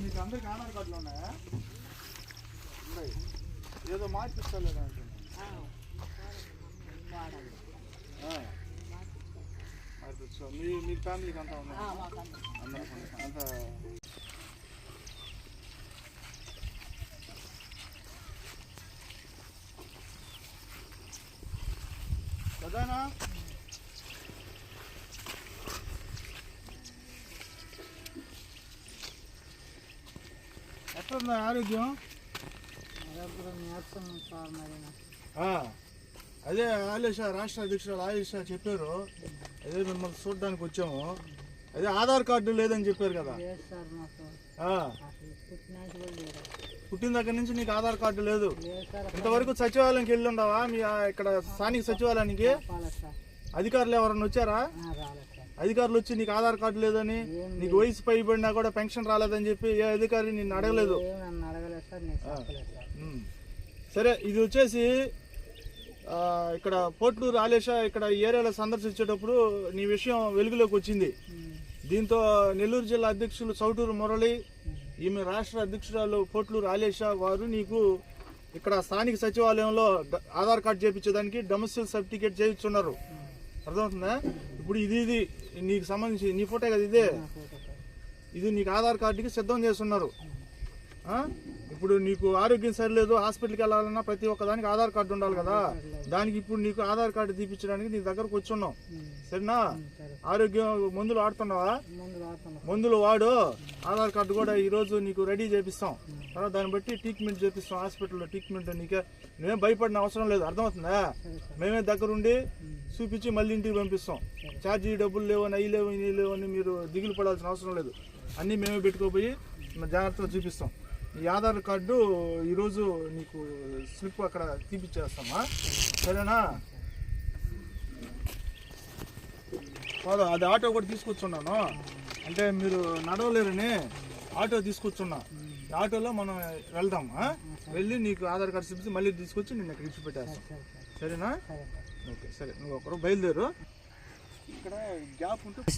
మీకు అందరికి ఆధార్ కార్డులు ఉన్నాయా? ఉన్నాయి. ఏదో మార్పిస్తలేదు మార్పించు మీ మీ ఫ్యామిలీకి అంతా ఉన్నా అందరూ అంతా కదానా ఎట్లుంది ఆరోగ్యం. ఆ, అదే ఆలేష రాష్ట్ర అధ్యక్షురాలు ఆలేష చెప్పారు. అదే మిమ్మల్ని చూడడానికి వచ్చాము. అదే ఆధార్ కార్డు లేదని చెప్పారు కదా. ఆ, పుట్టిన దగ్గర నుంచి నీకు ఆధార్ కార్డు లేదు. ఇంతవరకు సచివాలయంకి వెళ్ళి ఉండవా? మీ ఇక్కడ స్థానిక సచివాలయానికి? అధికారులు ఎవరన్నా వచ్చారా? అధికారులు వచ్చి నీకు ఆధార్ కార్డు లేదని నీకు వయసు పైబడినా కూడా పెన్షన్ రాలేదని చెప్పి ఏ అధికారి నిన్ను అడగలేదు. సరే ఇది వచ్చేసి ఇక్కడ పోట్లూరు ఆలేష ఇక్కడ ఏరియాలో సందర్శించేటప్పుడు నీ విషయం వెలుగులోకి వచ్చింది. దీంతో నెల్లూరు జిల్లా అధ్యక్షులు చౌటూరు మురళి ఈమె రాష్ట్ర అధ్యక్షురాలు పోట్లూరు ఆలేష వారు నీకు ఇక్కడ స్థానిక సచివాలయంలో ఆధార్ కార్డు చేయించడానికి డొమెస్టిక్ సర్టిఫికేట్ చేయించున్నారు. అర్థమవుతుందా? ఇప్పుడు ఇది ఇది నీకు సంబంధించి నీ ఫోటో కదా ఇదే? ఇది నీకు ఆధార్ కార్డుకి సిద్ధం చేస్తున్నారు? ఇప్పుడు నీకు ఆరోగ్యం సరిలేదు హాస్పిటల్కి వెళ్ళాలన్నా ప్రతి ఒక్క దానికి ఆధార్ కార్డు ఉండాలి కదా. దానికి ఇప్పుడు నీకు ఆధార్ కార్డు తీపించడానికి నీ దగ్గరకు వచ్చి ఉన్నాం సరేనా? ఆరోగ్యం మందులు వాడుతున్నావా? మందులు వాడు. ఆధార్ కార్డు కూడా ఈ రోజు నీకు రెడీ చేపిస్తాం. తర్వాత దాన్ని బట్టి ట్రీట్మెంట్ చేపిస్తాం. హాస్పిటల్లో ట్రీట్మెంట్ నీకే. నువ్వేం భయపడిన అవసరం లేదు. అర్థమవుతుందా? మేమే దగ్గరుండి చూపించి మళ్ళీ ఇంటికి పంపిస్తాం. ఛార్జీ డబ్బులు లేవని అవి లేవు ఇవి లేవు అని మీరు దిగులు పడాల్సిన అవసరం లేదు. అన్నీ మేమే పెట్టుకోపోయి జాగ్రత్తగా చూపిస్తాం. ఈ ఆధార్ కార్డు ఈరోజు నీకు స్లిప్ అక్కడ తీపిచ్చేస్తామా? సరేనా? కాదు అది ఆటో కూడా తీసుకొచ్చున్నాను. అంటే మీరు నడవలేరని ఆటో తీసుకొచ్చున్నా. ఆటోలో మనం వెళ్దాం ఆ? వెళ్ళి నీకు ఆధార్ కార్డు చూపించి మళ్ళీ తీసుకొచ్చి నేను ఇక్కడ ఇచ్చి పెట్టేస్తాం సరేనా? ఓకే సరే నువ్వు ఒకరు బయలుదేరు. ఇక్కడ గ్యాప్ ఉంటుంది